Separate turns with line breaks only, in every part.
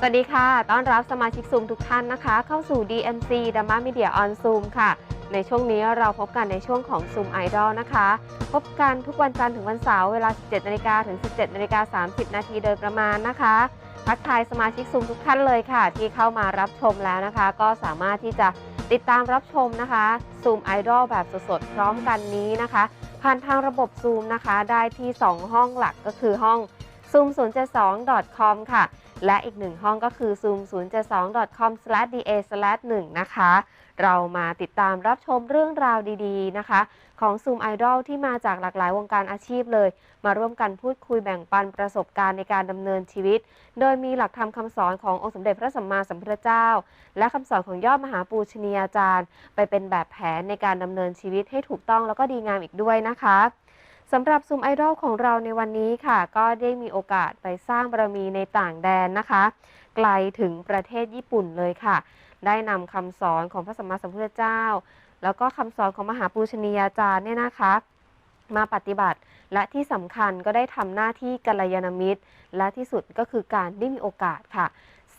สวัสดีค่ะ ต้อนรับสมาชิกซูมทุกท่านนะคะ เข้าสู่ DMC d a m a Media on Zoom ค่ะ ในช่วงนี้เราพบกันในช่วงของ Zoom Idol นะคะ พบกันทุกวันจันทร์ถึงวันเสาร์เวลา 17นาฬิกาถึง 17นาฬิกา30 นาทีโดยประมาณนะคะ ทักทายสมาชิกซูมทุกท่านเลยค่ะ ที่เข้ามารับชมแล้วนะคะ ก็สามารถที่จะติดตามรับชมนะคะ Zoom Idol แบบสดๆ พร้อมกันนี้นะคะ ผ่านทางระบบ Zoom นะคะ ได้ที่ 2 ห้องหลักก็คือห้อง zoom 0 7 2 com ค่ะ และอีกหนึ่งห้องก็คือ zoom 0 7 2 com da 1 นะคะ เรามาติดตามรับชมเรื่องราวดีๆนะคะ ของ Zoom Idol ที่มาจากหลากหลายวงการอาชีพเลย มาร่วมกันพูดคุยแบ่งปันประสบการณ์ในการดำเนินชีวิต โดยมีหลักธรรมคำสอนขององค์สมเด็จพระสัมมาสัมพุทธเจ้า และคำสอนของยอดมหาปูชนียาจารย์ ไปเป็นแบบแผนในการดำเนินชีวิตให้ถูกต้องแล้วก็ดีงามอีกด้วยนะคะ สำหรับซูมไอดอลของเราในวันนี้ค่ะ ก็ได้มีโอกาสไปสร้างบารมีในต่างแดนนะคะ ไกลถึงประเทศญี่ปุ่นเลยค่ะ ได้นำคำสอนของพระสัมมาสัมพุทธเจ้า แล้วก็คำสอนของมหาปูชนียาจารย์เนี่ยนะคะ มาปฏิบัติและที่สำคัญก็ได้ทำหน้าที่กัลยาณมิตร และที่สุดก็คือการได้มีโอกาสค่ะ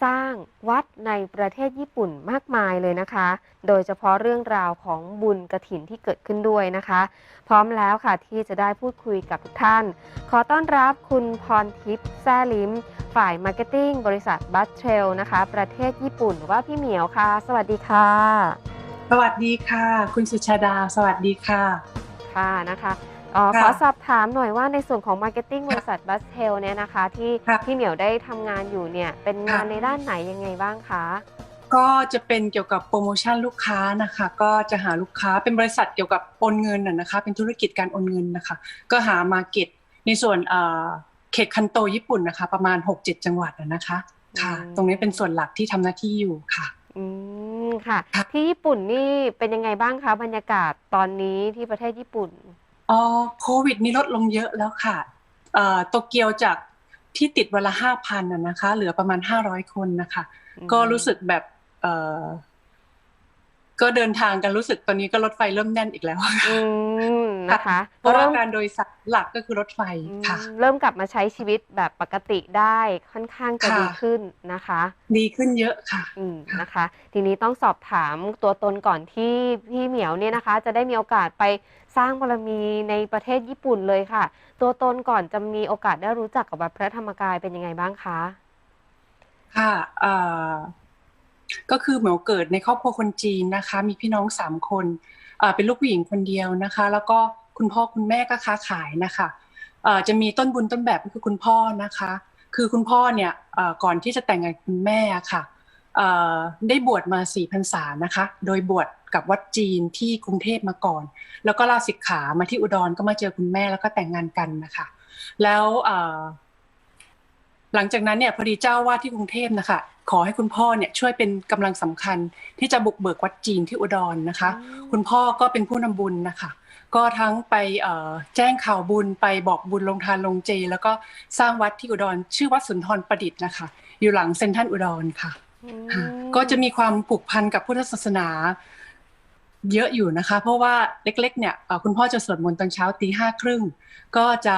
สร้างวัดในประเทศญี่ปุ่นมากมายเลยนะคะ โดยเฉพาะเรื่องราวของบุญกระถินที่เกิดขึ้นด้วยนะคะ พร้อมแล้วค่ะที่จะได้พูดคุยกับทุกท่าน ขอต้อนรับคุณพรทิพย์แซ่ลิม ฝ่ายมาร์เก็ตติ้งบริษัทบัตเทรลนะคะ ประเทศญี่ปุ่นหรือว่าพี่เหมียวค่ะ สวัสดีค่ะ
สวัสดีค่ะ คุณสุชาดา สวัสดีค่ะ
ค่ะนะคะเอ่อ
ค่ะ
ขอสอบถามหน่อยว่าในส่วนของ Marketing บริษัทบัสเทลเนี่ยนะคะ ที่
ค่ะ
พี่เหมียวได้ทำงานอยู่เนี่ยเป็นงาน
ค่ะ
ในด้านไหนยังไงบ้างคะ
ก็จะเป็นเกี่ยวกับโปรโมชั่นลูกค้านะคะ ก็จะหาลูกค้าเป็นบริษัทเกี่ยวกับโอนเงินน่ะนะคะ เป็นธุรกิจการโอนเงินนะคะ ก็หามาเก็ตในส่วนเอ่อเขตคันโตญี่ปุ่นนะคะ ประมาณ 6-7 จังหวัดน่ะนะคะค่ะ
อืม
ตรงนี้เป็นส่วนหลักที่ทำหน้าที่อยู่ค่ะ
อืมค่ะ
ค่ะ
ที่ญี่ปุ่นนี่เป็นยังไงบ้างคะบรรยากาศตอนนี้ที่ประเทศญี่ปุ่น
อ๋อโควิดนี่ลดลงเยอะแล้วค่ะเอ่อโตเกียวจากที่ติดวันละห้าพันนะคะ เหลือประมาณห้าร้อยคนนะคะ
อืม
ก็รู้สึกแบบเออ ก็เดินทางกันรู้สึกตอนนี้ก็รถไฟเริ่มแน่นอีกแล้ว
อืมนะคะ
เพราะว่า
เริ่ม
การโดยสารหลักก็คือรถไฟ
อืม
ค่ะ
เริ่มกลับมาใช้ชีวิตแบบปกติได้ค่อนข้างจะ
ค่ะ
ดีขึ้นนะคะ
ดีขึ้นเยอะค่ะ
อืมนะคะ ทีนี้ต้องสอบถามตัวตนก่อนที่พี่เหมียวเนี่ยนะคะ จะได้มีโอกาสไปสร้างบารมีในประเทศญี่ปุ่นเลยค่ะ ตัวตนก่อนจะมีโอกาสได้รู้จักกับวัดพระธรรมกายเป็นยังไงบ้างคะ
ค่ะเอ่อ ก็คือเหมียวเกิดในครอบครัวคนจีนนะคะ มีพี่น้องสามคนเป็นลูกผู้หญิงคนเดียวนะคะ แล้วก็คุณพ่อคุณแม่ก็ค้าขายนะคะจะมีต้นบุญต้นแบบก็คือคุณพ่อนะคะ คือคุณพ่อเนี่ยก่อนที่จะแต่งงานคุณแม่ค่ะได้บวชมาสี่พรรษานะคะ โดยบวชกับวัดจีนที่กรุงเทพมาก่อน แล้วก็ลาสิกขามาที่อุดรก็มาเจอคุณแม่แล้วก็แต่งงานกันนะคะ แล้ว หลังจากนั้นเนี่ยพอดีเจ้าว่าที่กรุงเทพนะคะขอให้คุณพ่อเนี่ยช่วยเป็นกำลังสำคัญที่จะบุกเบิกวัดจีนที่อุดรนะคะ คุณพ่อก็เป็นผู้นำบุญนะคะ ก็ทั้งไปเอ่อแจ้งข่าวบุญไปบอกบุญลงทานลงเจ แล้วก็สร้างวัดที่อุดร ชื่อวัดสุนทรประดิษฐ์นะคะ อยู่หลังเซ็นทรัลอุดรค่ะ
อืม
ค่ะ ก็จะมีความผูกพันกับพุทธศาสนาเยอะอยู่นะคะ เพราะว่าเล็กๆเนี่ยเอ่อคุณพ่อจะสวดมนต์ตอนเช้าตีห้าครึ่งก็จะ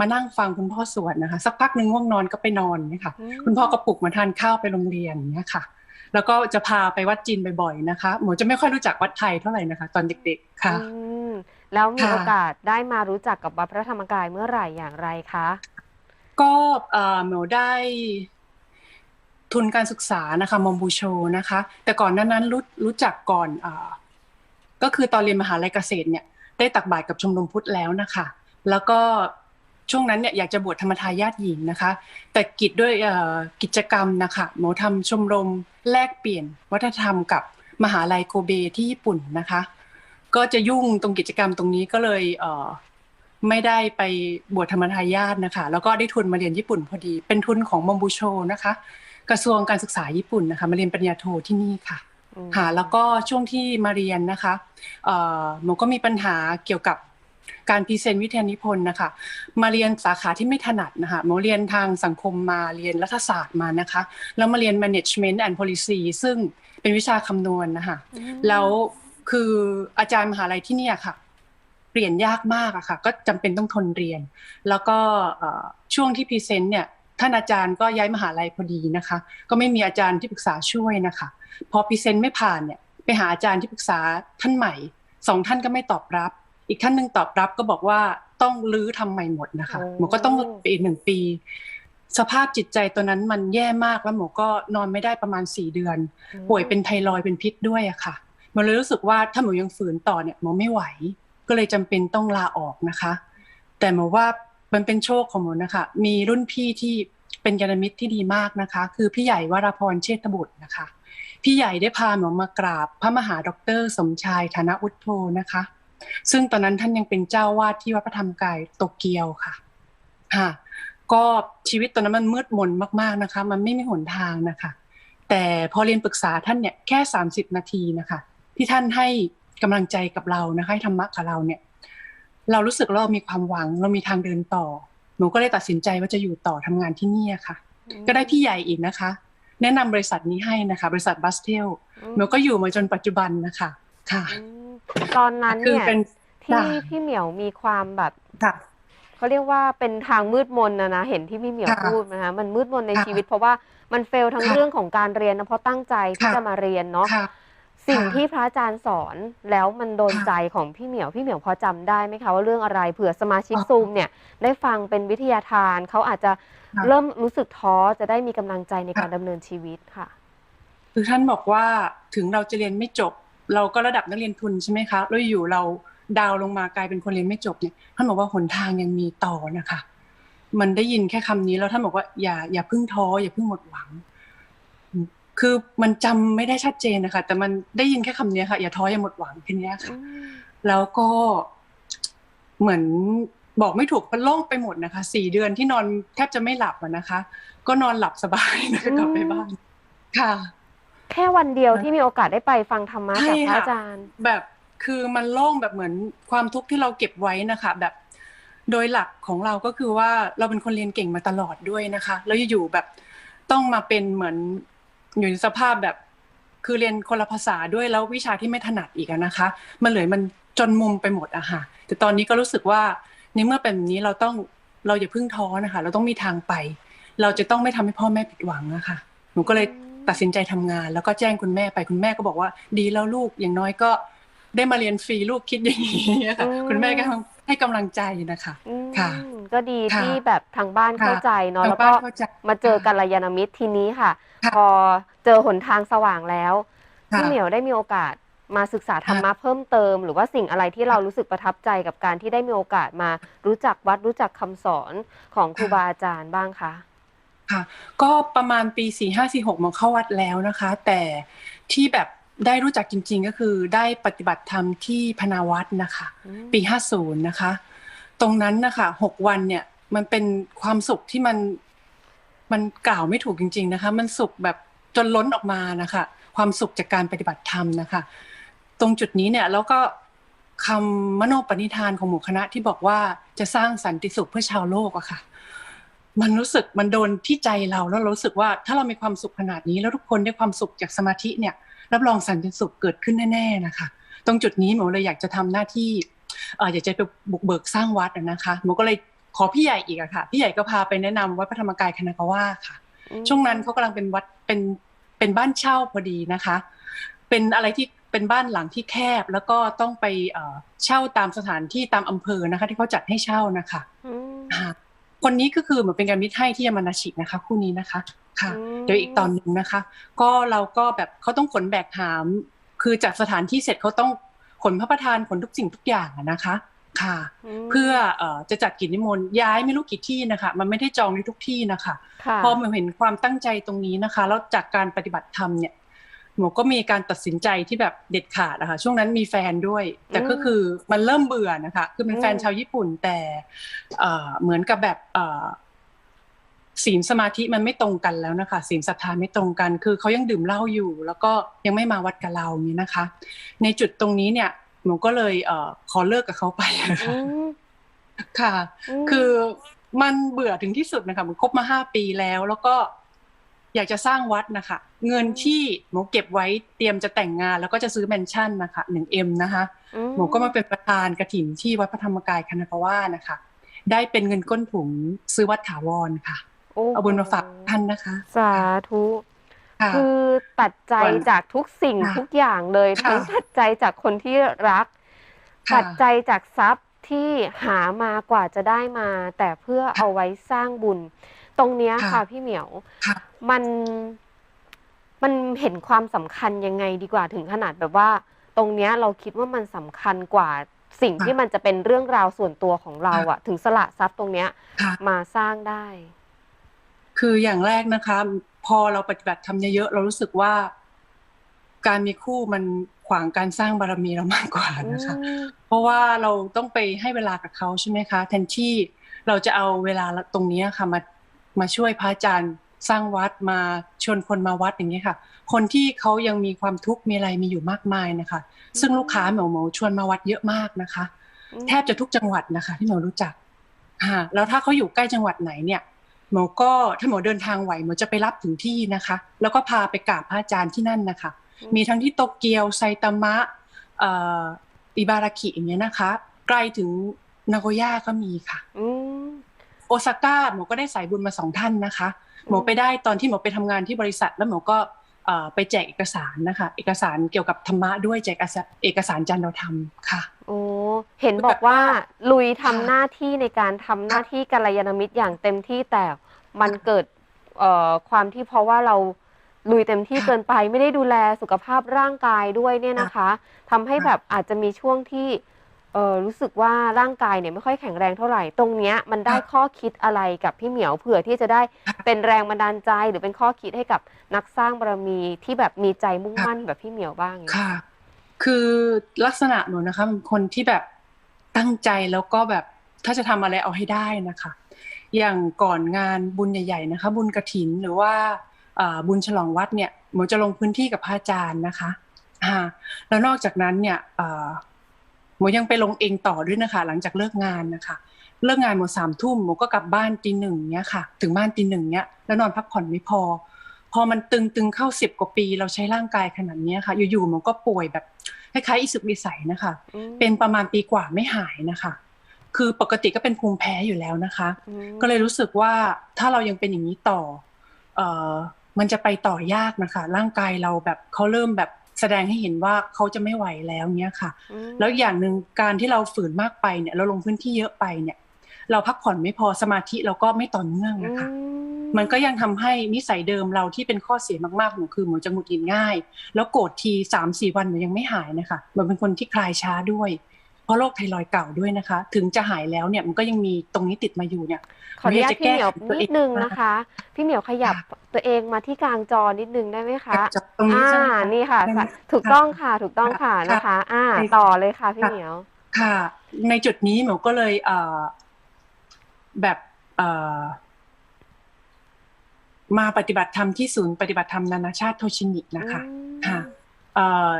มานั่งฟังคุณพ่อสวดนะคะ สักพักหนึ่งง่วงนอนก็ไปนอนเนี่ยค่ะ
ม
คุณพ่อก็ปลุกมาทานข้าวไปโรงเรียนอย่างเงี้ยค่ะ แล้วก็จะพาไปวัดจีนบ่อยๆนะคะ หมูจะไม่ค่อยรู้จักวัดไทยเท่าไหร่นะคะ ตอนเด็กๆค่ะ
อืมแล้วมี
ค่ะ
โอกาสได้มารู้จักกับวัดพระธรรมกายเมื่อไหร่อย่างไรคะ
ก็เอ่อหมูได้ทุนการศึกษานะคะมอมบูโชนะคะ แต่ก่อนหนั้นนั้นรู้รู้จักก่อนอาก็คือตอนเรียนมหาลัยเกษตรเนี่ยได้ตักบาตรกับชมรมพุทธแล้วนะคะ แล้วก็ ช่วงนั้นเนี่ยอยากจะบวชธรรมทายาทหญิงนะคะ แต่กิจด้วยเอ่อกิจกรรมนะคะหมูทำชมรมแลกเปลี่ยน วัฒนธรรมกับมหาลัยโกเบที่ญี่ปุ่นนะคะ ก็จะยุ่งตรงกิจกรรมตรงนี้ก็เลยเอ่อไม่ได้ไปบวชธรรมทายาทนะคะ แล้วก็ได้ทุนมาเรียนญี่ปุ่นพอดี เป็นทุนของมอมบูโชนะคะ กระทรวงการศึกษาญี่ปุ่นนะคะ มาเรียนปริญญาโทที่นี่ค่ะ
อืม
ค่ะแล้วก็ช่วงที่มาเรียนนะคะเอ่อหนูก็มีปัญหาเกี่ยวกับ การพรีเซนต์วิทยานิพนธ์นะคะมาเรียนสาขาที่ไม่ถนัดนะคะหนูเรียนทางสังคมมาเรียนรัฐศาสตร์มานะคะ แล้วมาเรียน management and policy ซึ่งเป็นวิชาคำนวณนะคะ
อืม
แล้วคืออาจารย์มหาลัยที่เนี่ยค่ะเรียนยากมากอะค่ะ ก็จำเป็นต้องทนเรียน แล้วก็เอ่อช่วงที่พรีเซนต์เนี่ยท่านอาจารย์ก็ย้ายมหาลัยพอดีนะคะ ก็ไม่มีอาจารย์ที่ปรึกษาช่วยนะคะ พอพรีเซนต์ไม่ผ่านเนี่ยไปหาอาจารย์ที่ปรึกษาท่านใหม่สองท่านก็ไม่ตอบรับ อีกท่านหนึ่งตอบรับก็บอกว่าต้องรื้อทำใหม่หมดนะคะ
โอ้
หมอก็ต้องไปอีกหนึ่งปี สภาพจิตใจตัวนั้นมันแย่มากแล้วหมอก็นอนไม่ได้ประมาณสี่เดือน ป่วยเป็นไทรอยด์เป็นพิษด้วยอะค่ะหมันเลยรู้สึกว่าถ้าหมอยังฝืนต่อเนี่ยหมอไม่ไหว ก็เลยจำเป็นต้องลาออกนะคะ แต่หมอว่ามันเป็นโชคของหมอนะคะ มีรุ่นพี่ที่เป็นยานมิตรที่ดีมากนะคะ คือพี่ใหญ่วราพรเชษฐบุตรนะคะ พี่ใหญ่ได้พาหมอมากราบ พระมหาดอกเตอรสมชายธนอุทโธนะคะ ซึ่งตอนนั้นท่านยังเป็นเจ้าวาดที่วัดพระธรรมกายโตเกียวค่ะค่ะก็ชีวิตตอนนั้นมันมืดมนมาก ๆนะคะ มันไม่มีหนทางนะคะ แต่พอเรียนปรึกษาท่านเนี่ยแค่ 30 นาทีนะคะ ที่ท่านให้กำลังใจกับเรานะคะให้ธรรมะกับเราเนี่ย เรารู้สึกว่าเรามีความหวังเรามีทางเดินต่อ หนูก็เลยตัดสินใจว่าจะอยู่ต่อทำงานที่นี่อะค่ะ ก็ได้พี่ใหญ่อีกนะคะ แนะนำบริษัทนี้ให้นะคะ บริษัทบัสเทลหนูก็อยู่มาจนปัจจุบันนะคะค่ะ
อืม ตอนนั้น
คือ
เนี่ย
เป็น
ที่
จ้ะ
พี่เหมียวมีความแบบ
ค่ะ
เขาเรียกว่าเป็นทางมืดมนนะนะเห็นที่พี่เหมียว
ค่ะ
พูดนะคะมันมืดมนใน
ค่ะ
ชีวิต เพราะว่ามันเฟลทั้ง
ค่ะ
เรื่องของการเรียนนะเพราะตั้งใจที่
ค่ะ
จะมาเรียนเนาะ
ค่ะ
สิ่ง
ค่ะ
ที่พระอาจารย์สอนแล้วมันโดน
ค่ะ
ใจของพี่เหมียวพี่เหมียวพอจำได้ไหมคะว่าเรื่องอะไรเผื่อสมาชิก
อ๋อ
ซูมเนี่ยได้ฟังเป็นวิทยาทานเขาอาจจะ
ค่ะ
เริ่มรู้สึกท้อจะได้มีกำลังใจใน
ค่ะ
การดำเนินชีวิตค่ะ
คือท่านบอกว่าถึงเราจะเรียนไม่จบ เราก็ระดับนักเรียนทุนใช่ไหมคะแล้วอยู่เราดาวลงมากลายเป็นคนเรียนไม่จบเนี่ยท่านบอกว่าหนทางยังมีต่อนะคะ มันได้ยินแค่คำนี้แล้วท่านบอกว่าอย่าอย่าเพิ่งท้ออย่าเพิ่งหมดหวัง คือมันจำไม่ได้ชัดเจนนะคะ แต่มันได้ยินแค่คำนี้ค่ะ อย่าท้ออย่าหมดหวังแค่นี้ค่ะ แล้วก็เหมือนบอกไม่ถูกมันโล่งไปหมดนะคะสี่เดือนที่นอนแทบจะไม่หลับอะนะคะ ก็นอนหลับสบายนะคะกลับไปบ้านค่ะ
แค่วันเดียวที่มีโอกาสได้ไปฟังธรรมะ
ใช่
จากพระ
ค่ะ
อาจารย์
แบบคือมันโล่งแบบเหมือนความทุกข์ที่เราเก็บไว้นะคะ แบบโดยหลักของเราก็คือว่าเราเป็นคนเรียนเก่งมาตลอดด้วยนะคะ แล้วอยู่ๆแบบต้องมาเป็นเหมือนอยู่ในสภาพแบบ คือเรียนคนละภาษาด้วยแล้ววิชาที่ไม่ถนัดอีกอะนะคะ มันเลยมันจนมุมไปหมดอะค่ะ แต่ตอนนี้ก็รู้สึกว่าในเมื่อเป็นแบบนี้เราต้องเราอย่าเพิ่งท้อนะคะ เราต้องมีทางไป เราจะต้องไม่ทำให้พ่อแม่ผิดหวังนะคะ หนูก็เลย ตัดสินใจทำงาน แล้วก็แจ้งคุณแม่ไปคุณแม่ก็บอกว่า ดีแล้วลูกอย่างน้อยก็ได้มาเรียนฟรีลูกคิดอย่างนี้ค่ะ
อืม
คุณแม่ก็ให้กำลังใจนะคะ
อืม
ค่ะ
ก็ดี
ค่ะ
ที่แบบทางบ้าน
ค่ะ
เข้าใจเนาะ
ทาง
แล้วก็
บ้านเข้าใจ
มาเจอกัลยาณมิตรทีนี้ค่ะ
ค่ะ
พอเจอหนทางสว่างแล้ว
ค่ะ
พี่เหมียวได้มีโอกาสมาศึกษาธรรมะเพิ่มเติม หรือว่าสิ่งอะไรที่เรารู้สึกประทับใจกับการที่ได้มีโอกาสมารู้จักวัดรู้จักคำสอนของครูบาอาจารย์บ้างคะ
ค่ะ ก็ประมาณปีสี่ห้าสี่หกมเข้าวัดแล้วนะคะ แต่ที่แบบได้รู้จักจริง ๆ ก็คือได้ปฏิบัติธรรมที่พนาวัดนะคะ
อืม
ปีห้าศูนย์นะคะ ตรงนั้นนะคะหกวันเนี่ยมันเป็นความสุขที่มันมันกล่าวไม่ถูกจริง ๆนะคะ มันสุขแบบจนล้นออกมานะคะ ความสุขจากการปฏิบัติธรรมนะคะ ตรงจุดนี้เนี่ยแล้วก็คำมโนปณิธานของหมู่คณะที่บอกว่าจะสร้างสันติสุขเพื่อชาวโลกอะค่ะ มันรู้สึกมันโดนที่ใจเราแล้วเรารู้สึกว่าถ้าเรามีความสุขขนาดนี้ แล้วทุกคนได้ความสุขจากสมาธิเนี่ย รับรองสันติสุขเกิดขึ้นแน่ๆนะคะ ตรงจุดนี้หมอเลยอยากจะทำหน้าที่เอ่ออยากจะไปบุกเบิกสร้างวัดอะนะคะหมอก็เลยขอพี่ใหญ่อีกอะค่ะ พี่ใหญ่ก็พาไปแนะนำวัดพระธรรมกายคณะกว่าค่ะ
อืม
ช่วงนั้นเขากำลังเป็นวัดเป็นเป็นบ้านเช่าพอดีนะคะ เป็นอะไรที่เป็นบ้านหลังที่แคบแล้วก็ต้องไปเอ่อเช่าตามสถานที่ตามอำเภอนะคะ ที่เขาจัดให้เช่านะคะ
อืม
อ่า คนนี้ก็คือเหมือนเป็นการมิตรให้ที่ยามานาชินะคะคู่นี้นะคะค่ะ
อืม
เดี๋ยวอีกตอนหนึ่งนะคะ ก็เราก็แบบเขาต้องขนแบกหาม คือจากสถานที่เสร็จเขาต้องขนพระประธานขนทุกสิ่งทุกอย่างอะนะคะค่ะ
ม
เพื่อเอ่อจะจัดกิจนิมนต์ย้ายไม่รู้กี่ที่นะคะ มันไม่ได้จองในทุกที่นะคะ
ค่ะ
พอมาเห็นความตั้งใจตรงนี้นะคะ แล้วจากการปฏิบัติธรรมเนี่ย หมอก็มีการตัดสินใจที่แบบเด็ดขาดนะคะช่วงนั้นมีแฟนด้วย แต่ก็คือมันเริ่มเบื่อนะคะ คือเป็นแฟนชาวญี่ปุ่นแต่เอ่อเหมือนกับแบบเอ่อศีลสมาธิมันไม่ตรงกันแล้วนะคะศีลศรัทธาไม่ตรงกัน คือเขายังดื่มเหล้าอยู่ แล้วก็ยังไม่มาวัดกับเราอย่างนี้นะคะ ในจุดตรงนี้เนี่ยหนูก็เลยเอ่อขอเลิกกับเขาไปนะคะ
อืม
ค่ะ
ม
คือมันเบื่อถึงที่สุดนะคะมันคบมาห้าปีแล้ว แล้วก็ อยากจะสร้างวัดนะคะ เงินที่หมูเก็บไว้เตรียมจะแต่งงาน แล้วก็จะซื้อแมนชั่นนะคะหนึ่งเอ็มนะคะ
อื
หมูก็มาเป็นประธานกระถินที่วัดพระธรรมกายคณะกว่านะคะ ได้เป็นเงินก้นถุงซื้อวัดถาวรค่ะ
โโอ้โห
เอาบุญมาฝากท่านนะคะ
สาธุ
ค่ะ
คือตัดใจ
ส่วน
จากทุกสิ่ง
ค่ะ
ทุกอย่างเลย
ค่ะ
ทั้งตัดใจจากคนที่รัก
ค่ะ
ตัดใจจากทรัพย์ที่หามากว่าจะได้มา แต่เพื่อเอาไว้สร้างบุญ ตรงเนี้ย
ค่ะ
ค่ะพี่เหมียว
ค่ะ
มันมันเห็นความสำคัญยังไงดีกว่าถึงขนาดแบบว่า ตรงเนี้ยเราคิดว่ามันสำคัญกว่าสิ่ง
ค่ะ
ที่มันจะเป็นเรื่องราวส่วนตัวของเรา
ค่ะ
อะถึงสละทรัพย์ตรงเนี้ย
ค่ะ
มาสร้างได้
คืออย่างแรกนะคะ พอเราปฏิบัติทำเยอะๆเรารู้สึกว่า การมีคู่มันขวางการสร้างบารมีเรามากกว่านะคะ
อืม
เพราะว่าเราต้องไปให้เวลากับเขาใช่ไหมคะแทนที่เราจะเอาเวลาตรงนี้ค่ะมามาช่วยพระอาจารย์ สร้างวัดมาชวนคนมาวัดอย่างนี้ยค่ะ คนที่เขายังมีความทุกข์มีอะไรมีอยู่มากมายนะคะ ซึ่งลูกค้าเหมียวเหมาชวนมาวัดเยอะมากนะคะ แทบจะทุกจังหวัดนะคะ ที่หมอรู้จักอ่าแล้วถ้าเขาอยู่ใกล้จังหวัดไหนเนี่ยหมอก็ถ้าหมอเดินทางไหวหมอจะไปรับถึงที่นะคะ แล้วก็พาไปกราบพระอาจารย์ที่นั่นนะคะ มีทั้งที่โตเกียวไซตามะเอ่ออิบาราคิอย่างเงี้ยนะคะไกลถึงนาโกย่าก็มีค่ะ
อืม
โอซาก้าหมอก็ได้สายบุญมาสองท่านนะคะ หมอไปได้ตอนที่หมอไปทำงานที่บริษัท แล้วหมอก็เอ่อไปแจกเอกสารนะคะ เอกสารเกี่ยวกับธรรมะด้วยแจกเอกสารจันทรธรรมค่ะ
โอ้เห็นบอกว่าลุยทำ
ค่ะ
หน้าที่ในการทำหน้าที่กัลยาณมิตรอย่างเต็มที่แต่มันเกิดเอ่อความที่เพราะว่าเราลุยเต็มที่
ค่ะ
เกินไปไม่ได้ดูแลสุขภาพร่างกายด้วยเนี่ยนะคะทำให้
ค่ะ
แบบอาจจะมีช่วงที่เออรู้สึกว่าร่างกายเนี่ยไม่ค่อยแข็งแรงเท่าไหร่ ตรงเนี้ยมันได้
ค่ะ
ข้อคิดอะไรกับพี่เหมียวเผื่อที่จะได้
ค่ะ
เป็นแรงบันดาลใจหรือเป็นข้อคิดให้กับนักสร้างบารมีที่แบบมีใจมุ่ง
ค่ะ
มั่นแบบพี่เหมียวบ้างอย่างเงี้ย
ค่ะ คือลักษณะหนูนะคะเป็นคนที่แบบตั้งใจแล้วก็แบบถ้าจะทำอะไรเอาให้ได้นะคะ อย่างก่อนงานบุญใหญ่ๆนะคะ บุญกระถินหรือว่าอ่าบุญฉลองวัดเนี่ยหมอจะลงพื้นที่กับพระอาจารย์นะคะอ่าแล้วนอกจากนั้นเนี่ย อ่าหมอยังไปลงเองต่อด้วยนะคะ หลังจากเลิกงานนะคะ เลิกงานหมดสามทุ่มหมอก็กลับบ้านตีหนึ่งเนี้ยค่ะ ถึงบ้านตีหนึ่งเนี้ยแล้วนอนพักผ่อนไม่พอ พอมันตึงๆเข้าสิบกว่าปี เราใช้ร่างกายขนาดเนี้ยค่ะ อยู่ๆมันก็ป่วยแบบคล้ายๆอิสุกอิสัยนะคะ
อืม
เป็นประมาณปีกว่าไม่หายนะคะ คือปกติก็เป็นภูมิแพ้อยู่แล้วนะคะ
อืม
ก็เลยรู้สึกว่าถ้าเรายังเป็นอย่างนี้ต่อ เอ่อมันจะไปต่อยากนะคะ ร่างกายเราแบบเขาเริ่มแบบ แสดงให้เห็นว่าเขาจะไม่ไหวแล้วเนี้ยค่ะ
อืม
แล้วอย่างหนึ่งการที่เราฝืนมากไปเนี่ย เราลงพื้นที่เยอะไปเนี่ย เราพักผ่อนไม่พอสมาธิเราก็ไม่ต่อเนื่องนะคะ
อื
มันก็ยังทำให้นิสัยเดิมเราที่เป็นข้อเสียมากๆหนูคือหนูจะหงุดหงิดง่าย แล้วโกรธทีสามสี่วันหนูยังไม่หายนะคะมันเป็นคนที่คลายช้าด้วย เพราะโรคไทรอยด์เก่าด้วยนะคะ ถึงจะหายแล้วเนี่ยมันก็ยังมีตรงนี้ติดมาอยู่เนี่ย
ขออนุญาต
จะ
พี่เหมียว
แก้ไขตัวเอง
นิดนึงนะคะ พี่เหมียวขยับ
ค่ะ
ตัวเองมาที่กลางจอนิดนึงได้ไหมคะ
จากตรงนี้
อ่า
ใช่ไหมคะ
นี่ค่ะ
ได้ไหม
ถูกต้องค่ะถูกต้องค่ะ
ค่ะ
นะคะ อ่า
ได้
ต่อเลยค่ะพี่
ค่ะ
เหมียว
ค่ะ ในจุดนี้หนูก็เลยเอ่อแบบเอ่อมาปฏิบัติธรรมที่ศูนย์ปฏิบัติธรรมนานาชาติโทชินินะคะ
อืม
ค่ะเอ่อ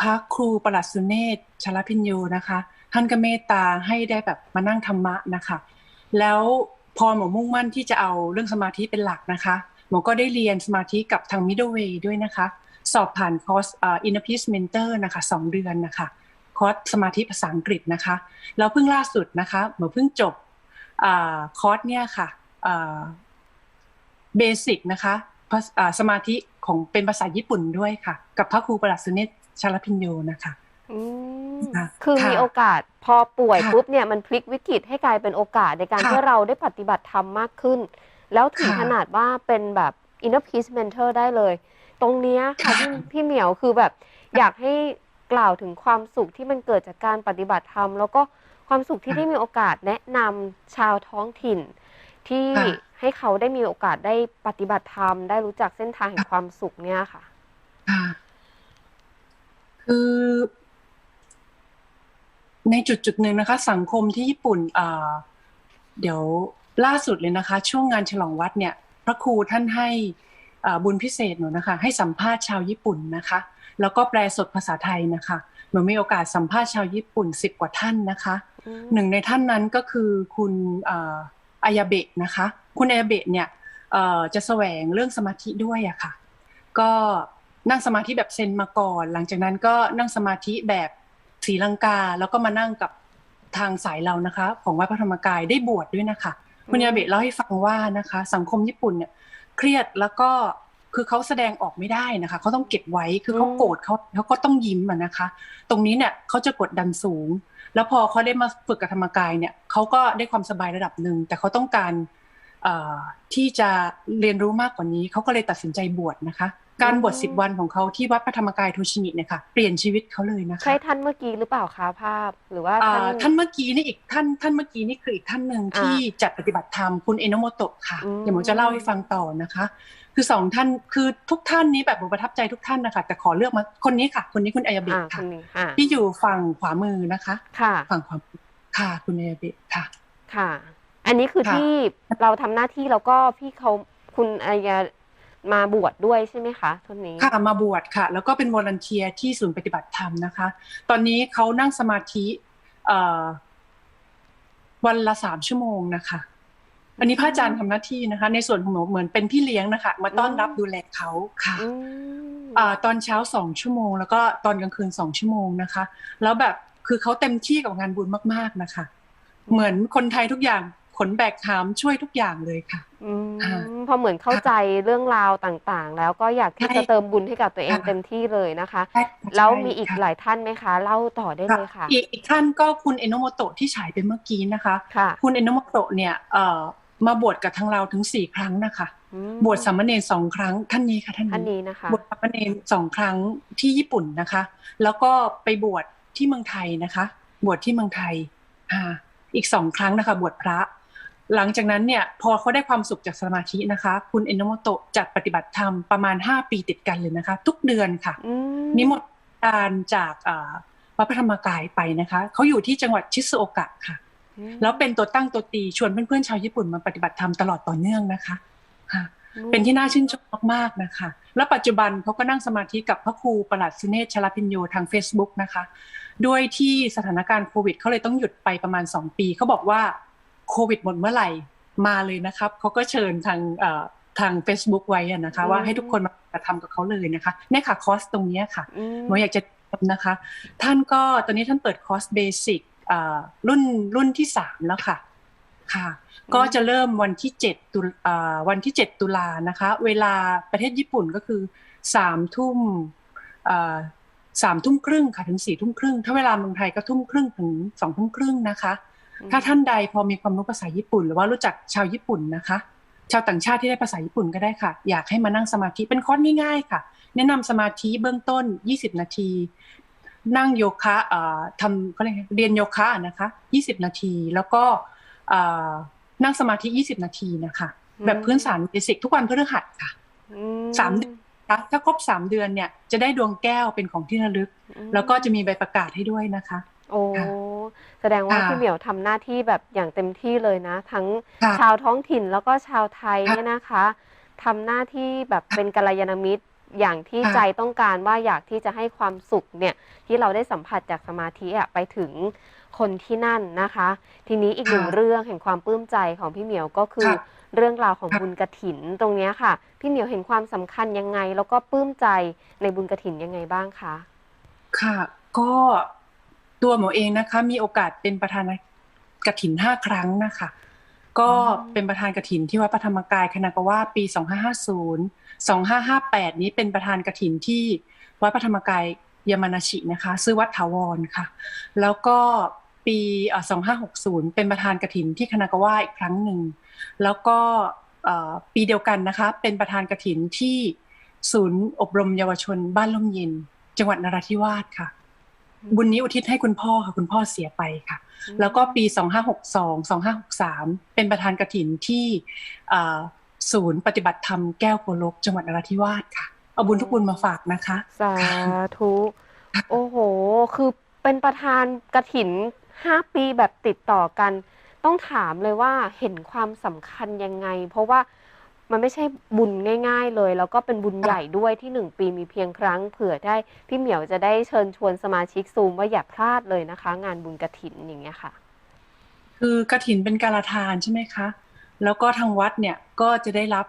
พระครูประหลัดสุเนศชลพิญโยนะคะ ท่านก็เมตตาให้ได้แบบมานั่งธรรมะนะคะ แล้วพอหมอมุ่งมั่นที่จะเอาเรื่องสมาธิเป็นหลักนะคะหมอก็ได้เรียนสมาธิกับทาง Middle Way ด้วยนะคะ สอบผ่านคอร์สอ่อ Inner Peace Mentor นะคะสองเดือนนะคะ คอร์สสมาธิภาษาอังกฤษนะคะแล้วเพิ่งล่าสุดนะคะหมอเพิ่งจบคอร์สเนี่ยค่ะเบสิกนะคะสมาธิของเป็นภาษาญี่ปุ่นด้วยค่ะ กับพระครูประหลัดสุเนศ ชลพิญโยนะคะคื
อมีโอกาสพอป่วยปุ๊บเนี่ยมันพลิกวิกฤตให้กลายเป็นโอกาสในการที่เราได้ปฏิบัติธรรมมากขึ้น แล้วถึงขนาดว่าเป็นแบบ inner peace mentor ได้เลย ตรงนี้ค่ะพี่พี่เหมียวคือแบบอยากให้กล่าวถึงความสุขที่มันเกิดจากการปฏิบัติธรรม แล้วก็ความสุขที่ได้มีโอกาสแนะนำชาวท้องถิ่น ที่ให้เขาได้มีโอกาสได้ปฏิบัติธรรม ได้รู้จักเส้นทางแห่งความสุขเนี่ยค่ะ
ค่ะคือ ในจุดจุดหนึ่งนะคะ สังคมที่ญี่ปุ่นอ่าเดี๋ยวล่าสุดเลยนะคะ ช่วงงานฉลองวัดเนี่ย พระครูท่านให้อ่าบุญพิเศษหนูนะคะ ให้สัมภาษณ์ชาวญี่ปุ่นนะคะ แล้วก็แปลสดภาษาไทยนะคะหนูมีโอกาสสัมภาษณ์ชาวญี่ปุ่นสิบกว่าท่านนะคะ
อืม
หนึ่งในท่านนั้นก็คือคุณอ่าอายาเบะนะคะ คุณอายาเบะเนี่ยเอ่อจะแสวงเรื่องสมาธิด้วยอะค่ะ ก็ นั่งสมาธิแบบเซนมาก่อน หลังจากนั้นก็นั่งสมาธิแบบศรีลังกา แล้วก็มานั่งกับทางสายเรานะคะ ของวัดพระธรรมกายได้บวชดด้วยนะคะคุณยาเบะเล่าให้ฟังว่านะคะ สังคมญี่ปุ่นเนี่ยเครียดแล้วก็คือเขาแสดงออกไม่ได้นะคะเขาต้องเก็บไว้คือเขาโกรธเขาเขาก็ต้องยิ้มอะนะคะ ตรงนี้เนี่ยเขาจะกดดันสูง แล้วพอเขาได้มาฝึกกับธรรมกายเนี่ยเขาก็ได้ความสบายระดับหนึ่งแต่เขาต้องการที่จะเรียนรู้มากกว่านี้เขาก็เลยตัดสินใจบวชนะคะ การบวชสิบวันของเขาที่วัดพระธรรมกายโทชินิเนี่ยค่ะเปลี่ยนชีวิตเขาเลยนะคะ
ใช่ท่านเมื่อกี้หรือเปล่าคะภาพหรือว่า
อ่า
ท่าน
ท่านเมื่อกี้นี่อีกท่านท่านเมื่อกี้นี่คืออีกท่านหนึ่ง
อ่า
ที่จัดปฏิบัติธรรมคุณเอโนโมโตะค่ะ
อืม
เดี๋ยวหมอจะเล่าให้ฟังต่อนะคะ คือสองท่านคือทุกท่านนี้แบบหมอประทับใจทุกท่านนะคะแต่ขอเลือกมาคนนี้ค่ะ คนนี้คุณอายาเบะ
อ่าค
ค่ะ
นนี้อ่า
ที่อยู่ฝั่งขวามือนะคะ
ค่ะ
ฝั่งขวามือค่ะคุณอายาเบะค่ะ
ค่ะ อันนี้คือ
ค่ะ
ที่เราทำหน้าที่แล้วก็พี่เขาคุณอายา มาบวชด้วยใช่ไหมคะท่านนี้
ค่ะมาบวชค่ะ แล้วก็เป็นวอลันเทียที่ศูนย์ปฏิบัติธรรมนะคะ ตอนนี้เขานั่งสมาธิเอ่อวันละสามชั่วโมงนะคะ อันนี้พระอาจารย์ทำหน้าที่นะคะ ในส่วนของหนูเหมือนเป็นพี่เลี้ยงนะคะ มาต้อนรับดูแลเขาค่ะ
อืม
อ่าตอนเช้าสองชั่วโมง แล้วก็ตอนกลางคืนสองชั่วโมงนะคะ แล้วแบบคือเขาเต็มที่กับงานบุญมาก ๆนะคะ เหมือนคนไทยทุกอย่าง ขนแบกหามช่วยทุกอย่างเลยค่ะ
อืม
ค่ะ
พอเหมือนเข้าใจเรื่องราวต่างๆ แล้วก็อยากที่
ใช่
จะเติมบุญให้กับตัวเอง
ค่ะ
เต็มที่เลยนะคะ
ใช่ค่ะ
แล้ว
ใช่
มีอีก
ค่ะ
หลายท่านไหมคะ เล่าต่อได้เลยค่ะ
อีกอีกท่านก็คุณเอโนโมโตะที่ฉายไปเมื่อกี้นะคะ
ค่ะ
คุณเอโนโมโตะเนี่ยเอ่อมาบวชกับทางเราถึงสี่ครั้งนะคะ
อืม
บวชสามเณรสองครั้งท่านนี้ค่ะท่าน
ท่าน
นี้
นี้นะคะ
บวชสามเณรสองครั้งที่ญี่ปุ่นนะคะ แล้วก็ไปบวชที่เมืองไทยนะคะ บวชที่เมืองไทยอ่าอีกสองครั้งนะคะ บวชพระ หลังจากนั้นเนี่ยพอเขาได้ความสุขจากสมาธินะคะ คุณเอโนโมโตะจัดปฏิบัติธรรมประมาณ 5 ปีติดกันเลยนะคะ ทุกเดือนค่ะ
อืม
นิมนต์อาจารย์จากอ่าวัดพระธรรมกายไปนะคะเขาอยู่ที่จังหวัดชิซุโอกะค่ะ
อืม
แล้วเป็นตัวตั้งตัวตีชวนเพื่อนๆชาวญี่ปุ่นมาปฏิบัติธรรมตลอดต่อเนื่องนะคะค่ะเป็นที่น่าชื่นชมมากๆนะคะ แล้วปัจจุบันเขาก็นั่งสมาธิกับพระครูประหลัดสุเนศชลพิญโยทาง Facebook นะคะ ด้วยที่สถานการณ์โควิดเขาเลยต้องหยุดไปประมาณ 2 ปี เขาบอกว่า โควิดหมดเมื่อไหร่มาเลยนะครับเขาก็เชิญทางเอ่อทาง Facebook ไว้อะนะคะ ว่าให้ทุกคนมาปฏิบัติธรรมกับเขาเลยนะคะเนี่ยค่ะคอร์สตรงเนี้ยค่ะ
อืม
หมออยากจะแนะนำนะคะ ท่านก็ตอนนี้ท่านเปิดคอร์สเบสิกรุ่นรุ่นที่สามแล้วค่ะค่ะ ก็จะเริ่มวันที่เจ็ดตุลอ่าวันที่เจ็ดตุลานะคะ เวลาประเทศญี่ปุ่นก็คือสามทุ่มสามทุ่มครึ่งค่ะถึงสี่ทุ่มครึ่งถ้าเวลาเมืองไทยก็ทุ่มครึ่งถึงสองทุ่มครึ่งนะคะ ถ้าท่านใดพอมีความรู้ภาษาญี่ปุ่น หรือว่ารู้จักชาวญี่ปุ่นนะคะ ชาวต่างชาติที่ได้ภาษาญี่ปุ่นก็ได้ค่ะ อยากให้มานั่งสมาธิเป็นคอร์สง่ายๆค่ะ แนะนำสมาธิเบื้องต้น 20 นาที นั่งโยคะเอ่อทำเขาเรียกไงเรียนโยคะนะคะ 20 นาที แล้วก็เอ่อนั่งสมาธิ 20 นาทีนะคะ แบบพื้นฐานเบสิกทุกวันพฤหัสค่ะ
อื
สามเดือนนะคะถ้าครบ3เดือนเนี่ยจะได้ดวงแก้วเป็นของที่ระลึก
อืม
แล้วก็จะมีใบประกาศให้ด้วยนะคะ
โอ้
ค่ะ
แสดงว่า
ค่ะ
พี่เหมียวทำหน้าที่แบบอย่างเต็มที่เลยนะ ทั้ง
ค่ะ
ชาวท้องถิ่นแล้วก็ชาวไทย
ค่ะ
เนี่ยนะคะทำหน้าที่แบบเป็นกัลยาณมิตรอย่างที่
ค่ะ
ใจต้องการว่าอยากที่จะให้ความสุขเนี่ยที่เราได้สัมผัสจากสมาธิอะไปถึงคนที่นั่นนะคะ ทีนี้อีกหนึ่ง
ค่ะ
เรื่องแห่งความปลื้มใจของพี่เหมียวก็คือ
ค่ะ
เรื่องราวของ
ค่ะ
บุญกระถินตรงเนี้ยค่ะ พี่เหมียวเห็นความสำคัญยังไง แล้วก็ปลื้มใจในบุญกระถินยังไงบ้างคะ
ค่ะ ก็ ตัวหมอเองนะคะ มีโอกาสเป็นประธานกฐินห้าครั้งนะคะ ก็
อืม
เป็นประธานกฐินที่วัดพระธรรมกายคณะกว่าปี 2550 2558 นี้เป็นประธานกฐินที่วัดพระธรรมกายยามานาชินะคะ ซื้อวัดถาวรค่ะ แล้วก็ปีเอ่อ2560 เป็นประธานกฐินที่คณะกว่าอีกครั้งหนึ่ง แล้วก็เอ่อปีเดียวกันนะคะ เป็นประธานกฐินที่ศูนย์อบรมเยาวชนบ้านล่มเย็น จังหวัดนราธิวาสค่ะ บุญนี้อุทิศให้คุณพ่อค่ะ คุณพ่อเสียไปค่ะ แล้วก็ปี 2562 2563 เป็นประธานกฐินที่เอ่อศูนย์ปฏิบัติธรรมแก้วโพลกจังหวัดนราธิวาสค่ะ เอาบุญทุกบุญมาฝากนะคะ
สาธุ โอ้โห คือเป็นประธานกระถินห้าปีแบบติดต่อกัน ต้องถามเลยว่าเห็นความสำคัญยังไง เพราะว่า มันไม่ใช่บุญง่าย ๆ เลย แล้วก็เป็นบุญใหญ่ด้วยที่หนึ่งปีมีเพียงครั้ง เผื่อได้พี่เหมียวจะได้เชิญชวนสมาชิกซูมว่าอย่าพลาดเลยนะคะ งานบุญกระถินอย่างเงี้ยค่ะ
คือกฐินเป็นการทานใช่ไหมคะ แล้วก็ทางวัดเนี่ยก็จะได้รับ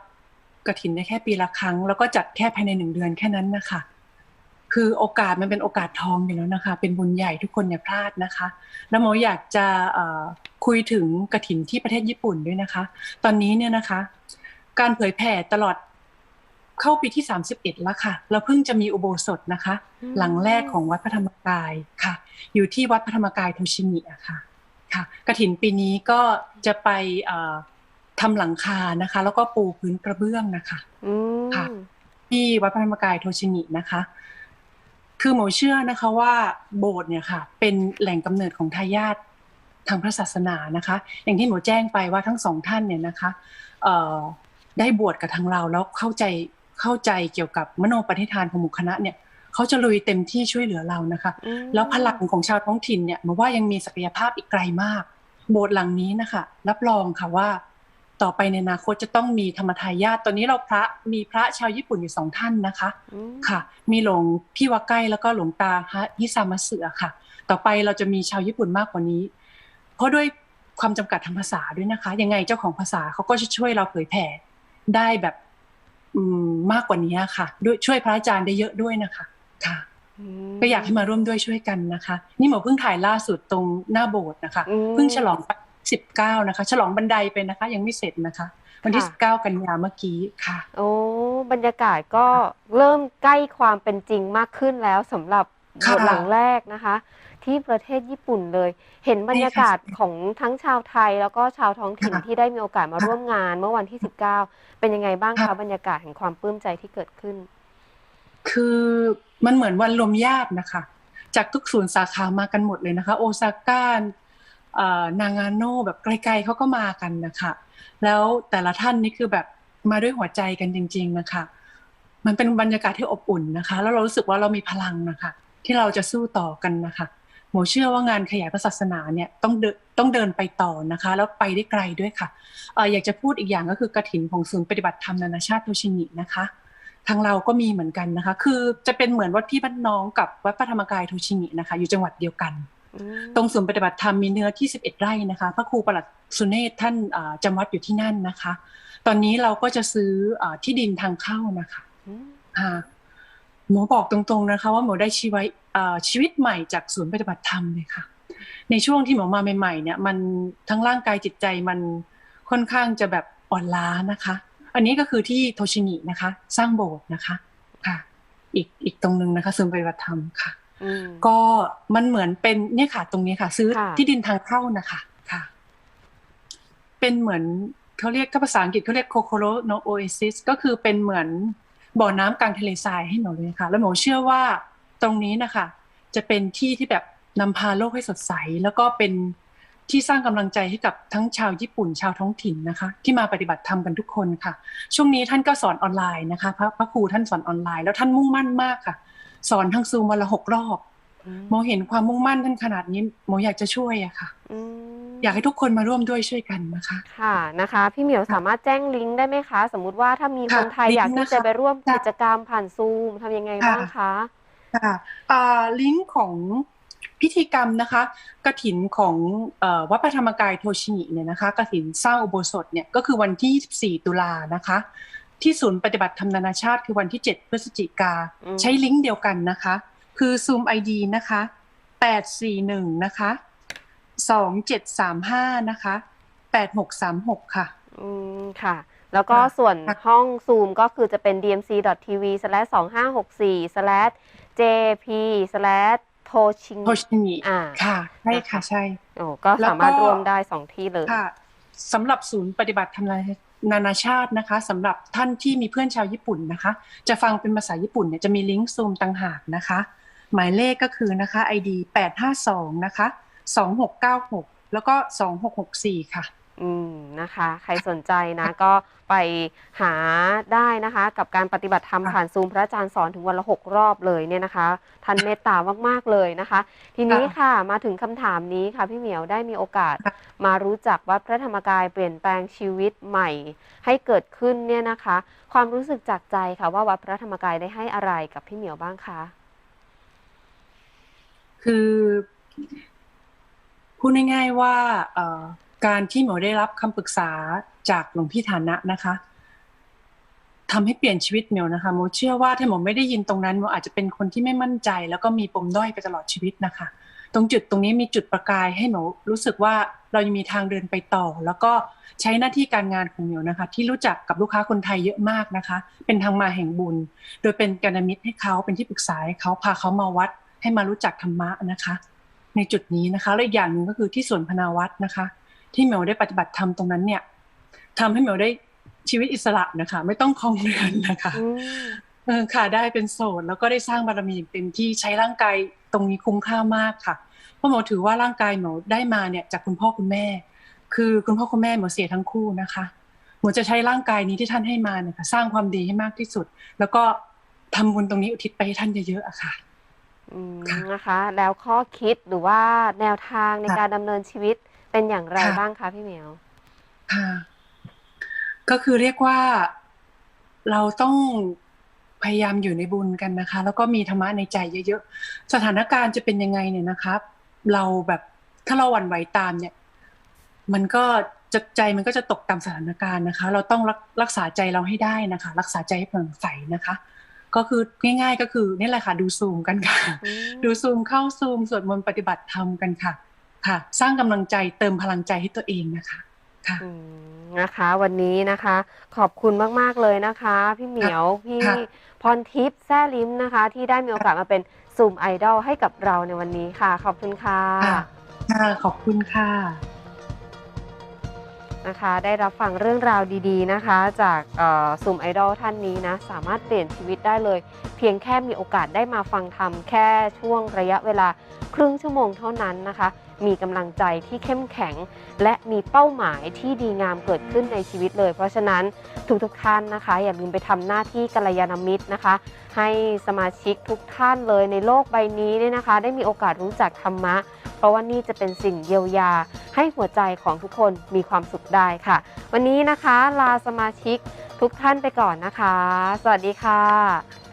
กฐินได้แค่ปีละครั้ง แล้วก็จัดแค่ภายในหนึ่งเดือนแค่นั้นนะคะคือโอกาสมันเป็นโอกาสทองอยู่แล้วนะคะ เป็นบุญใหญ่ทุกคนอย่าพลาดนะคะ แล้วหมออยากจะคุยถึงกระถินที่ประเทศญี่ปุ่นด้วยนะคะ ตอนนี้เนี่ยนะคะ การเผยแผ่ตลอดเข้าปีที่ 31 แล้วค่ะ เราเพิ่งจะมีอุโบสถนะคะ
อืม
หลังแรกของวัดพระธรรมกายค่ะ อยู่ที่วัดพระธรรมกายโทชิมิอะค่ะ ค่ะกระถินปีนี้ก็จะไปเอ่อทำหลังคานะคะ แล้วก็ปูพื้นกระเบื้องนะคะ
อืม
ค่ะ ที่วัดพระธรรมกายโทชิมินะคะ คือหมอเชื่อนะคะว่าโบสถ์เนี่ยค่ะ เป็นแหล่งกำเนิดของทายาททางพระศาสนานะคะ อย่างที่หมอแจ้งไปว่าทั้งสองท่านเนี่ยนะคะเอ่อ ได้บวชกับทางเราแล้วเข้าใจเข้าใจเกี่ยวกับมโนปฏิทานของหมู่คณะเนี่ยเขาจะลุยเต็มที่ช่วยเหลือเรานะคะ
อืม
แล้วพลังของชาวท้องถิ่นเนี่ยหมอว่ายังมีศักยภาพอีกไกลมาก โบสถ์หลังนี้นะคะ รับรองค่ะว่า ต่อไปในอนาคตจะต้องมีธรรมทายาทตอนนี้เราพระมีพระชาวญี่ปุ่นอยู่สองท่านนะคะ
อืม
ค่ะ มีหลวงพี่วาไกแล้วก็หลวงตาฮะฮิซามาเสือค่ะ ต่อไปเราจะมีชาวญี่ปุ่นมากกว่านี้ เพราะด้วยความจำกัดทางภาษาด้วยนะคะ ยังไงเจ้าของภาษาเขาก็จะช่วยเราเผยแผ่ ได้แบบอืมมากกว่านี้ค่ะ ด้วยช่วยพระอาจารย์ได้เยอะด้วยนะคะค่ะ
ม
ก็อยากให้มาร่วมด้วยช่วยกันนะคะ นี่หมอเพิ่งถ่ายล่าสุดตรงหน้าโบสถ์นะคะ
อืม
เพิ่งฉลองไปสิบเก้านะคะ ฉลองบันไดไปนะคะ ยังไม่เสร็จนะคะ วันที่
ค่ะ
สิบเก้ากันยาเมื่อกี้ค่ะ
โอ้บรรยากาศก็เริ่มใกล้ความเป็นจริงมากขึ้นแล้วสำหรับบ
ค่ะ
ทหลังแรกนะคะ ที่ประเทศญี่ปุ่นเลย เห็นบรรยากาศ
ใช่ค่ะ
ของทั้งชาวไทย แล้วก็ชาวท้องถิ่น
ค่ะ
ที่ได้มีโอกาสมา
ค่ะ
ร่วมงาน เมื่อวันที่ 19 เป็นยังไงบ้าง
ค่ะ
คะบรรยากาศแห่งความปลื้มใจที่เกิดขึ้น
คือมันเหมือนวันรวมญาตินะคะ จากทุกศูนย์สาขามากันหมดเลยนะคะ โอซาก้าเอ่อนางาโน่แบบไกลๆเขาก็มากันนะคะ แล้วแต่ละท่านนี่คือแบบมาด้วยหัวใจกันจริง ๆนะคะมันเป็นบรรยากาศที่อบอุ่นนะคะ แล้วเรารู้สึกว่าเรามีพลังนะคะ ที่เราจะสู้ต่อกันนะคะห มอเชื่อว่างานขยายพระศาสนาเนี่ยต้องเดินต้องเดินไปต่อนะคะ แล้วไปได้ไกลด้วยค่ะเอ่ออยากจะพูดอีกอย่างก็คือกระถินของศูนย์ปฏิบัติธรรมนานาชาติโทชินินะคะ ทางเราก็มีเหมือนกันนะคะ คือจะเป็นเหมือนวัดพี่บ้านน้องกับวัดพระธรรมกายโทชินินะคะ อยู่จังหวัดเดียวกัน
อืม
ตรงศูนย์ปฏิบัติธรรมมีเนื้อที่ 11 ไร่นะคะ พระครูประหลัดสุเนศท่านอ่าจำวัดอยู่ที่นั่นนะคะ ตอนนี้เราก็จะซื้ออาที่ดินทางเข้านะคะ
อืม
ค่ะ หมอบอกตรงๆนะคะ ว่าหมอได้ชีวิตอ่าชีวิตใหม่จากศูนย์ปฏิบัติธรรมเลยค่ะ ในช่วงที่หมอมาใหม่ๆเนี่ย มันทั้งร่างกายจิตใจมันค่อนข้างจะแบบอ่อนล้านะคะ อันนี้ก็คือที่โทชินินะคะ สร้างโบสถ์นะคะค่ะ อีกอีกตรงหนึ่งนะคะศูนย์ปฏิบัติธรรมค่ะ
อืม
ก็มันเหมือนเป็นเนี่ยค่ะ ตรงนี้ค่ะ ซื้อ
ค่ะ
ที่ดินทางเข้านะคะค่ะ เป็นเหมือนเขาเรียกก็ภาษาอังกฤษเขาเรียก Kokoro no Oasis ก็คือเป็นเหมือน บ่อน้ำกลางทะเลทรายให้หนูเลยค่ะ แล้วหนูเชื่อว่าตรงนี้นะคะ จะเป็นที่ที่แบบนำพาโลกให้สดใส แล้วก็เป็นที่สร้างกำลังใจให้กับทั้งชาวญี่ปุ่นชาวท้องถิ่นนะคะ ที่มาปฏิบัติธรรมกันทุกคนค่ะ ช่วงนี้ท่านก็สอนออนไลน์นะคะ พระพระครูท่านสอนออนไลน์แล้วท่านมุ่งมั่นมากค่ะ สอนทั้งซูมวันละหกรอบโมเห็นความมุ่งมั่นท่านขนาดนี้โมอยากจะช่วยอะค่ะ
อืม
อยากให้ทุกคนมาร่วมด้วยช่วยกันนะคะ
ค่ะนะคะ พี่เหมียวสามารถแจ้งลิงก์ได้ไหมคะ สมมุติว่าถ้ามี
ค่ะ
คนไทยอยาก
ลิงก์
ที่
นะคะ
จะไปร่วม
ค่ะ
กิจกรรมผ่านซูมทำยังไงบ้างคะ
ค่ะอ่าลิงก์ของพิธีกรรมนะคะกฐินของเอ่อวัดพระธรรมกายโทชินิเนี่ยนะคะกฐินสร้างอุโบสถเนี่ยก็คือวันที่ 24 ตุลานะคะ ที่ศูนย์ปฏิบัติธรรมนานาชาติคือวันที่ 7 พฤศจิกา
อืม
ใช้ลิงก์เดียวกันนะคะ คือ Zoom ID นะคะ 841 นะคะ 2735นะคะ8636ค่ะ
อืมค่ะ แล้วก็
ค่ะ
ส่วน
ค่ะ
ห้องซูมก็คือจะเป็น dmc.tv/2564/jp/ โทชิง
โทชินิ
อ่า
ค่ะใช่ค่ะใช่
โอ้ก็
แล้วก็
สามารถร่วมได้สองที่เลย
ค่ะสำหรับศูนย์ปฏิบัติธรรมนานาชาตินะคะสำหรับท่านที่มีเพื่อนชาวญี่ปุ่นนะคะ จะฟังเป็นภาษาญี่ปุ่นเนี่ยจะมีลิงก์ซูมต่างหากนะคะ หมายเลขก็คือนะคะ ID 852นะคะ 2696 แล้วก็ 2664 ค่ะ
อืมนะคะ ใครสนใจนะก็ไปหาได้นะคะ กับการปฏิบัติธรรม
ค่ะ
ผ่านซูมพระอาจารย์สอนถึงวันละหกรอบเลยเนี่ยนะคะท่านเมตตามากๆเลยนะคะ ทีนี้
ค่ะ
ค่ะมาถึงคำถามนี้ค่ะ พี่เหมียวได้มีโอกาส
ค่ะ
มารู้จักวัดพระธรรมกายเปลี่ยนแปลงชีวิตใหม่ ให้เกิดขึ้นเนี่ยนะคะ ความรู้สึกจากใจค่ะ ว่าวัดพระธรรมกายได้ให้อะไรกับพี่เหมียวบ้างคะ
คือ พูดง่ายๆว่าการที่หมอได้รับคำปรึกษาจากหลวงพี่ฐานะนะคะทำให้เปลี่ยนชีวิตเหมียวนะคะโมเชื่อว่าถ้าโมไม่ได้ยินตรงนั้นโมอาจจะเป็นคนที่ไม่มั่นใจ แล้วก็มีปมด้อยไปตลอดชีวิตนะคะ ตรงจุดตรงนี้มีจุดประกายให้หนูรู้สึกว่าเรายังมีทางเดินไปต่อ แล้วก็ใช้หน้าที่การงานของเหมียวนะคะ ที่รู้จักกับลูกค้าคนไทยเยอะมากนะคะ เป็นทางมาแห่งบุญ โดยเป็นการมิตรให้เขาเป็นที่ปรึกษาให้เขาพาเขามาวัดให้มารู้จักธรรมะนะคะ ในจุดนี้นะคะและอีกอย่างหนึ่งก็คือที่สวนพนาวัดนะคะ ที่เหมียวได้ปฏิบัติธรรมตรงนั้นเนี่ยทำให้เหมียวได้ชีวิตอิสระนะคะ ไม่ต้องคลองเรือนนะคะ
อืม
เออค่ะได้เป็นโสดแล้วก็ได้สร้างบารมีอย่างเต็มที่ใช้ร่างกายตรงนี้คุ้มค่ามากค่ะเพราะหมอถือว่าร่างกายหมอได้มาเนี่ยจากคุณพ่อคุณแม่ คือคุณพ่อคุณแม่หมอเสียทั้งคู่นะคะหมอจะใช้ร่างกายนี้ที่ท่านให้มาเนี่ยค่ะสร้างความดีให้มากที่สุด แล้วก็ทำบุญตรงนี้อุทิศไปให้ท่านเยอะๆอะค่ะ
อืม
ค่ะ
นะคะ แล้วข้อคิดหรือว่าแนวทางใน
ค่ะ
การดำเนินชีวิตเป็นอย่างไร
ค่ะ
บ้างคะพี่เหมียว
ค่ะ ก็คือเรียกว่าเราต้องพยายามอยู่ในบุญกันนะคะ แล้วก็มีธรรมะในใจเยอะๆ สถานการณ์จะเป็นยังไงเนี่ยนะครับ เราแบบถ้าเราหวั่นไหวตามเนี่ย มันก็จะใจมันก็จะตกตามสถานการณ์นะคะ เราต้องรักรักษาใจเราให้ได้นะคะ รักษาใจให้โปร่งใสนะคะ ก็คือง่าย ๆ ก็คือนี่แหละค่ะดูซูมกันค่ะ
อืม
ดูซูมเข้าซูมสวดมนต์ปฏิบัติธรรมกันค่ะ ค่ะ สร้างกำลังใจเติมพลังใจให้ตัวเองนะคะค่ะ
อืมนะคะวันนี้นะคะ ขอบคุณมาก ๆ เลยนะคะ พี่เหมียวพี่
ค่ะ
พรทิพย์แซ่ลิ้มนะคะ ที่ได้มีโอกาสมาเป็นซูมไอดอลให้กับเราในวันนี้ค่ะ ขอบคุณค่ะ
ค่ะค่ะขอบคุณค่ะ
นะคะ ได้รับฟังเรื่องราวดีๆนะคะ จากซูมไอดอลท่านนี้นะ สามารถเปลี่ยนชีวิตได้เลย เพียงแค่มีโอกาสได้มาฟังธรรมแค่ช่วงระยะเวลาครึ่งชั่วโมงเท่านั้นนะคะ มีกำลังใจที่เข้มแข็ง และมีเป้าหมายที่ดีงามเกิดขึ้นในชีวิตเลย เพราะฉะนั้นทุกๆท่านนะคะ อย่าลืมไปทำหน้าที่กัลยาณมิตรนะคะ ให้สมาชิกทุกท่านเลยในโลกใบนี้เนี่ยนะคะ ได้มีโอกาสรู้จักธรรมะ เพราะว่านี่จะเป็นสิ่งเยียวยา ให้หัวใจของทุกคนมีความสุขได้ค่ะ วันนี้นะคะลาสมาชิกทุกท่านไปก่อนนะคะ สวัสดีค่ะ